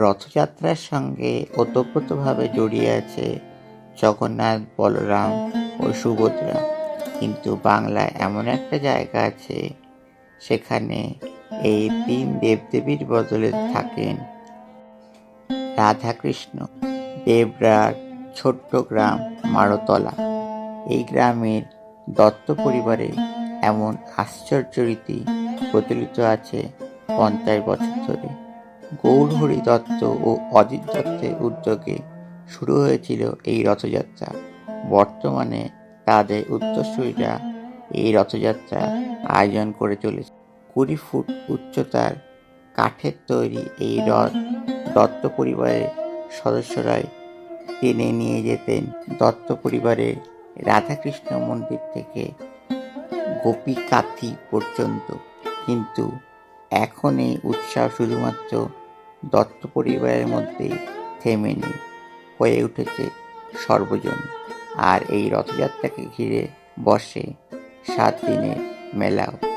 রথযাত্রার সঙ্গে ওতপ্রোতভাবে জড়িয়ে আছে জগন্নাথ, বলরাম ও সুভদ্রা। কিন্তু বাংলায় এমন একটা জায়গা আছে, সেখানে এই তিন দেবদেবীর বদলে থাকেন রাধাকৃষ্ণ, দেবরার ছোট্ট গ্রাম মারতলা। এই গ্রামের দত্ত পরিবারে এমন আশ্চর্য রীতি প্রচলিত আছে পঞ্চাশ বছর ধরে। গৌরহরি দত্ত ও অজিত দত্তের উদ্যোগে শুরু হয়েছিল এই রথযাত্রা। বর্তমানে তাদের উত্তরসূরিরা এই রথযাত্রা আয়োজন করে চলেছে। কুড়ি ফুট উচ্চতার কাঠের তৈরি এই রথ দত্ত পরিবারের সদস্যরাই টেনে নিয়ে যেতেন। দত্ত পরিবারের রাধাকৃষ্ণ মন্দির থেকে গোপী কাথি পর্যন্ত। কিন্তু এখন এই উৎসাহ শুধুমাত্র দত্ত পরিবারের মধ্যে থেমে নেই। হয়ে উঠেছে সর্বজন আর এই রথযাত্রাকে ঘিরে বসে সাত দিনের মেলাও।